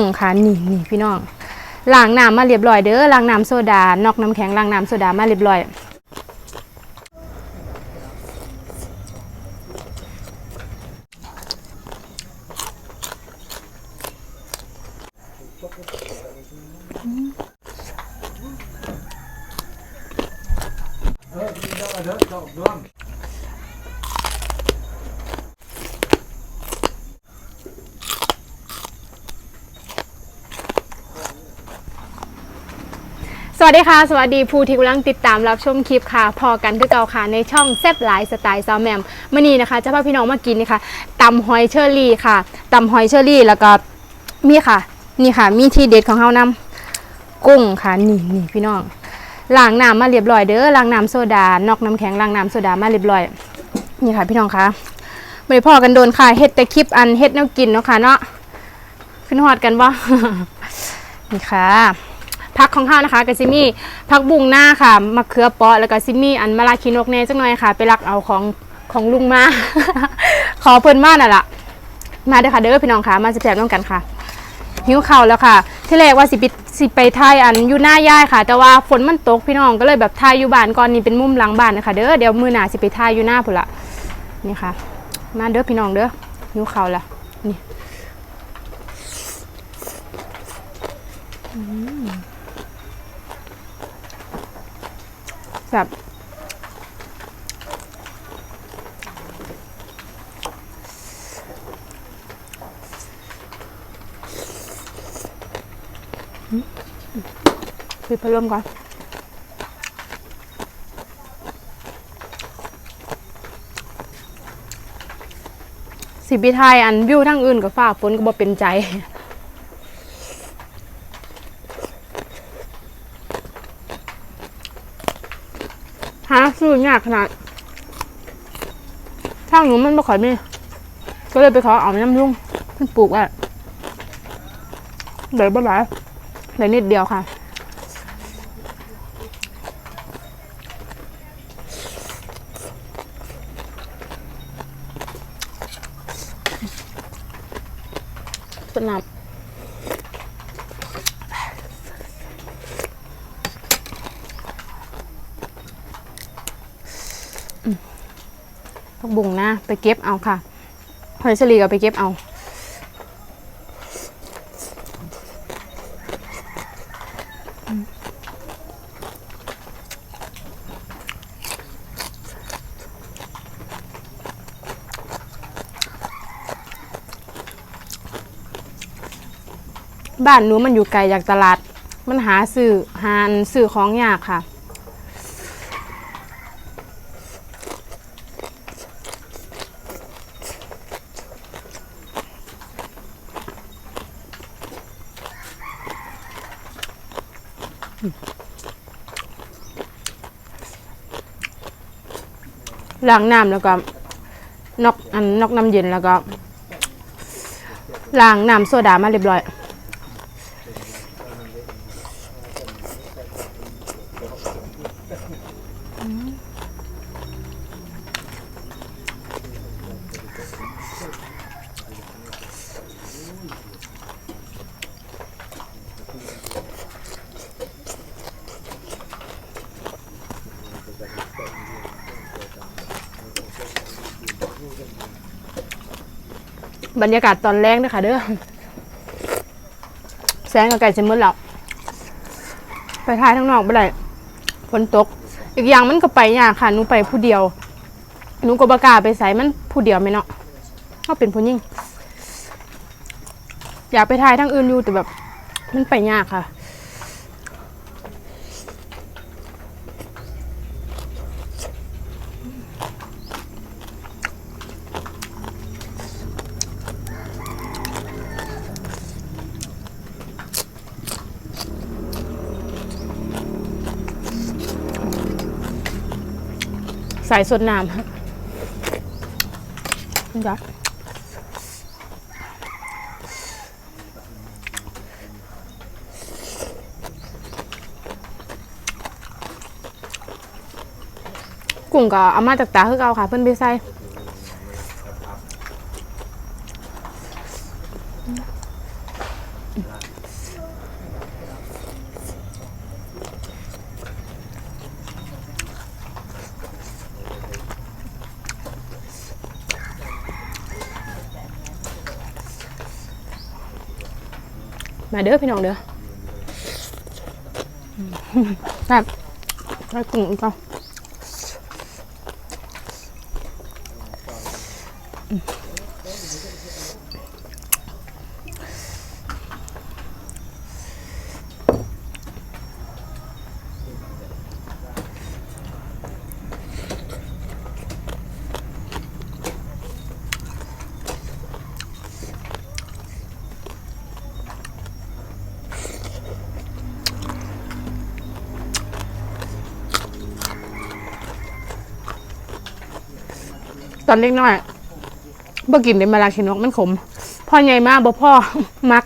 ้งค่ะนี่นี่พี่น้องล้างน้ำมาเรียบร้อยเด้อล้างน้ำโซดานอกน้ำแข็งล้างน้ำโซดามาเรียบร้อย วัสดีค่ะ สวัสดีผู้ที่กำลังติดตามรับชมคลิปค่ะ พอกันคือเก่าค่ะในช่องแซบหลายสไตล์ซาวแมมมื่อนี้นะคะจะพาพี่น้องมากินนี่ค่ะตำหอยเชอรี่ค่ะตำหอยเชอรี่แล้วก็มีค่ะ นี่ค่ะ มีที่เด็ดของเฮานำกุ้งค่ะนี่นี่พี่น้องล้างน้ำมาเรียบร้อยเด้อล้างน้ำโซดานอกน้ำแข็งล้างน้ำโซดามาเรียบร้อย นี่ค่ะ พี่น้องคะไม่ได้พอกันโดนค่ะเฮ็ดแต่คลิปอันเฮ็ดแนวกินเนาะค่ะเนาะขึ้นฮอดกันบ่นี่ค่ะ พักของข้าวนะคะกับซิมี่พักบุ้งหน้าค่ะมะเขือเปาะแล้วก็ซิมี่อันมะลาคินกแน่จังหน่อยค่ะ ไปรักเอาของของลุงมา ขอเพิ่นมาน่ะล่ะ มาเด้อค่ะเด้อพี่น้องค่ะมาสิแซ่บน้องกันค่ะหิวข้าวแล้วค่ะ ที่แรกว่าสิไปสิไปถ่ายอันอยู่หน้าย่ายค่ะ แต่ว่าฝนมันตกพี่น้องก็เลยแบบถ่ายอยู่บ้านก่อนนี่เป็นมุมหลังบ้านนะคะเด้อเดี๋ยวมือหนาสิไปถ่ายอยู่หน้าพุ่นละนี่ค่ะ มาเด้อพี่น้องเด้อหิวข้าวละนี่ อืมแบบปิดพัดลมก่อนสิบิไทยอันวิวทั้งอื่นกับฟ้าฝนก็บ่เป็นใจ ซื้อยากขนาดทางหนูมันไม่ค่อยมีก็เลยไปขอเอาน้ำลุงเพิ่นปลูกอะเดี๋ยวบ่หลายเดี๋ยวนิดเดียวค่ะ ผักบุ้งนะไปเก็บเอาค่ะหอยเฉลีก็ไปเก็บเอาบ้านหนูมันอยู่ไกลจากตลาด มันหาซื้อหาซื้อของยากค่ะ ล้างน้ำแล้วก็นอกอันนอกน้ำเย็นแล้วก็ล้างน้ำโซดามาเรียบร้อย บรรยากาศตอนแรกนะคะเด้อแสงกับไก่จะมืดแล้วไปทายทั้งนอกไปเลยฝนตก อีกอย่างมันก็ไปยากค่ะหนูไปผู้เดียวหนูก็บกาไปใส่มันผู้เดียวไหมเนาะก็เป็นผู้ยิ่งอยากไปทายทั้งอื่นอยู่แต่แบบ มันไปยากค่ะายสดน้ำครับจ้ะกุ้งก็เอามาจากตาคือเก่าค่ะ เพิ่นไปใส่ เด้อพี่น้องเด้ออืมแบบไปกุ้งอีกก่อน ตอนเล็กน้อยบ่กินในมาลาชินกมันขม พ่อใหญ่มากบ่พ่อมัก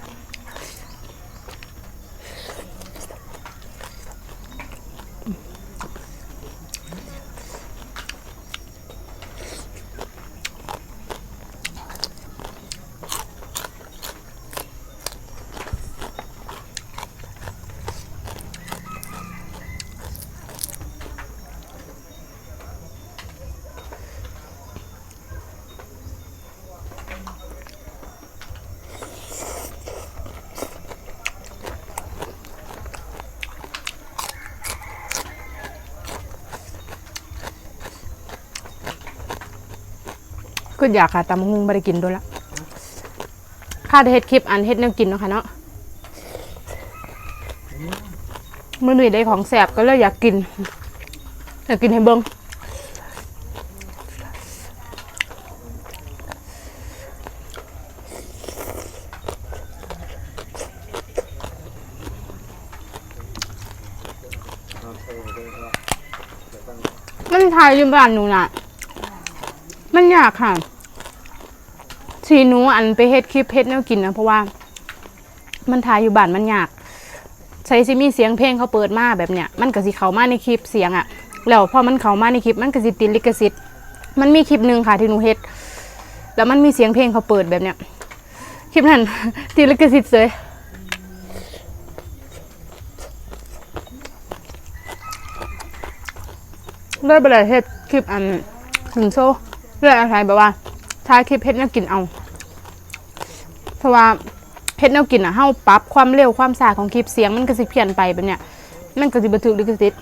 ก็อยากค่ะตำบักหุงไม่ได้กินด้วยละค่าได้เฮ็ดคลิปอันเฮ็ดแนวกินเนาะค่ะเนาะมื่อหนุ่ยได้ของแสบก็เลยอยากกิน อยากกินให้เบิ้งมันถ่ายยู่บ้านหนูน่ะ มันยากค่ะ ทีหนูอันไปเฮ็ดคลิปเฮ็ดแนวกินนะเพราะว่า มันถ่ายอยู่บ้านมันยาก ใช้ซิมีเสียงเพลงเขาเปิดมาแบบเนี้ยมันก็สิเข้ามาในคลิปเสียงอะแล้วพอมันเข้ามาในคลิปมันก็สิติดลิขสิทธิ์มันมีคลิปหนึ่งค่ะที่หนูเฮ็ดแล้วมันมีเสียงเพลงเขาเปิดแบบเนี้ยคลิปนั้นติดลิขสิทธิ์เลยเลยไปเลยเฮ็ดคลิปอันถึงโซ่ เรื่องอะไรแบบว่าท้ายคลิปเพชรแนวกินเอาเพราะว่าเพชรแนวกินอะเฮาปรับความเร็วความสาของคลิปเสียงมันก็สิเพี้ยนไปแบบเนี้ยมันก็สิบันทึกลิขสิทธิ์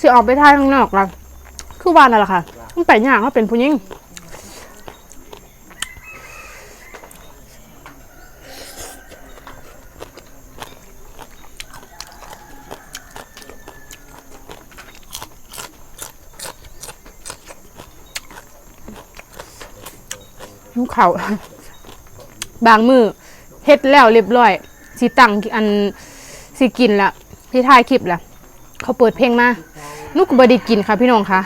สิออกไปท้ายข้างนอกล่ะคือว่านั่นแหละค่ะมันไปยากเขาเป็นผู้หญิง เขาบางมือเฮ็ดแล้วเรียบร้อยสิตั้งอันสิกินละที่ถ่ายคลิปละเขาเปิดเพลงมานุกบดีกินค่ะพี่น้องคะ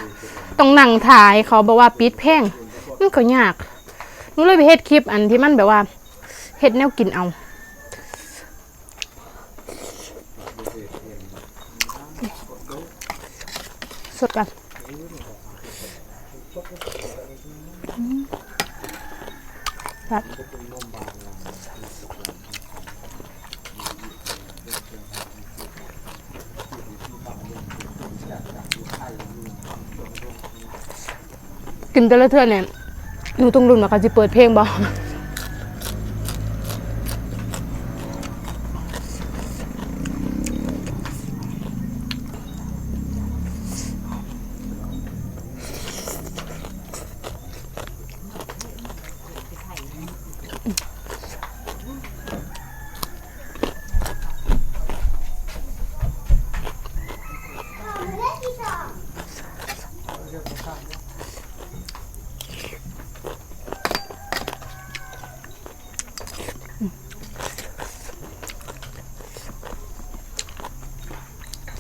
ต้องนั่งถ่ายเขาบอกว่าปิดเพลงมันก็ยากนุเลยไปเฮ็ดคลิปอันที่มันแบบว่าเฮ็ดแนวกินเอาสดกัน ครับกินแต่ละเทื่อเนี่ยหนูต้องรุนว่าเขาจะเปิดเพลงบอก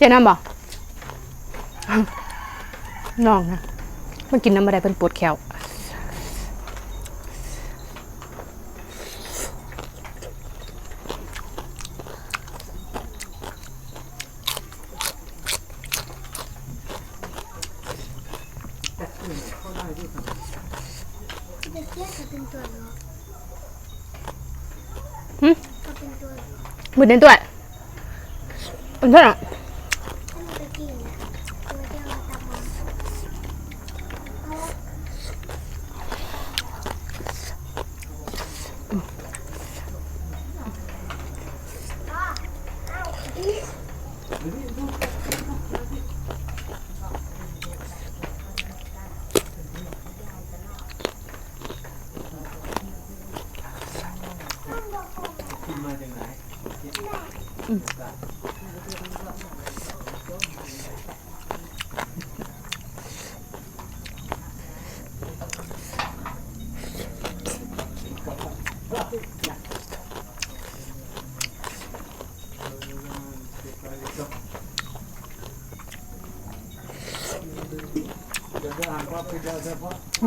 จ๊น้ำบ่น้องนะมันกินน้ำอะไรเป็นปวดแขวเป็นเทียบกับเป็นตัวเนาะหึก็เป็นตัวมือเด่นตัวอันเท่าไหร่ ถ้ามันไปกินนะตัวเดียวมาตามมันเอา มาจากไหน เดี๋ยวจะอ่านว่าเป็นเดี๋ยวเฉพาะ ไม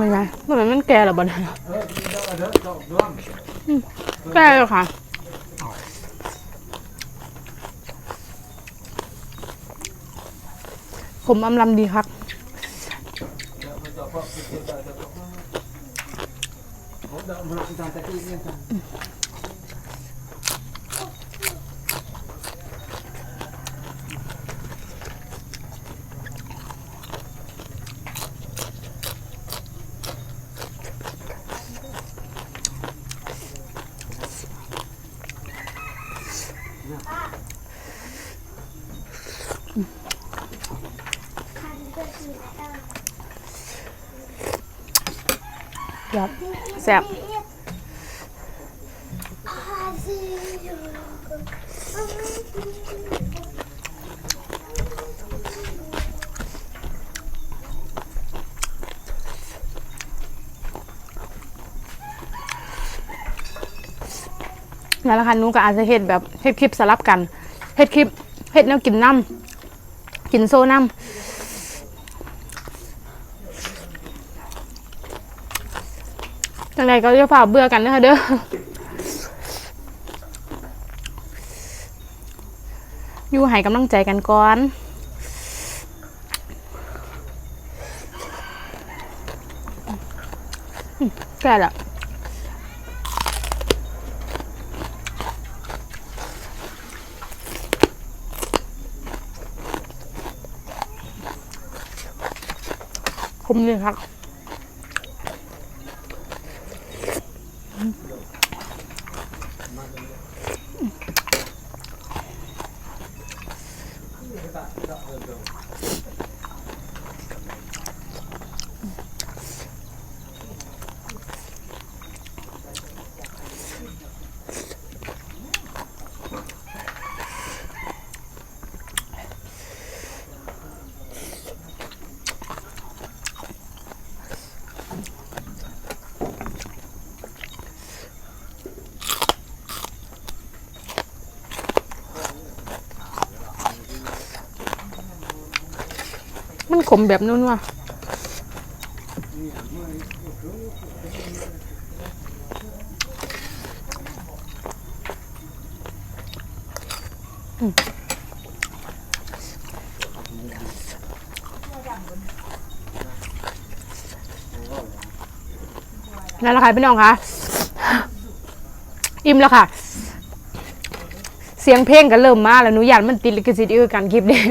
่ไงเหมือนมันแก่หรอบอลเออเดี๋ยวเดี๋ยวเดี๋ยวดวงแก่เลยค่ะ ขมอำลำดีครับ เดี๋ยวมันจะพอเดี๋ยวจะจะพอผมเดี๋ยวมันจะทำตะกี้เนี่ยจ้ะ คันตัวกินแล้ว ครับแซ่บนั่นแหละค่ะหนูก็อาจจะเฮ็ดแบบเฮ็ดคลิปสลับกันเฮ็ดคลิปเฮ็ดแนวกินน้ำกินโซ่น้ำ จังใดก็จะฝ่าเบื่อกันนะคะเด้ออยู่ให้กำลังใจกันก่อนแก่ละผมเลยครับ mother. มันขมแบบนู้นว่ะนั่นแหละค่ะพี่น้องคะอิ่มแล้วค่ะ เสียงเพลงก็เริ่มมาแล้วหนูอยากมันติดลิขสิทธิ์อีกกันคลิปนี้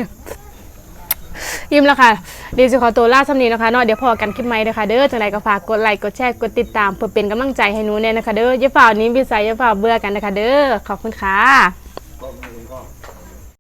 ยิ้มแล้วค่ะดียวจะขอตัวลาสำนีนะคะเนาะเดี๋ยวพอกันคลิปใหม่เด้อค่ะเด้อจังไรก็ฝากกดไลค์กดแชร์กดติดตามเพื่อเป็นกำลังใจให้หนูเนี่ยนะคะเด้ออย่าฝ่านี้วิสายอย่าฝ่าเบื่อกันนะคะเด้อขอบคุณค่ะ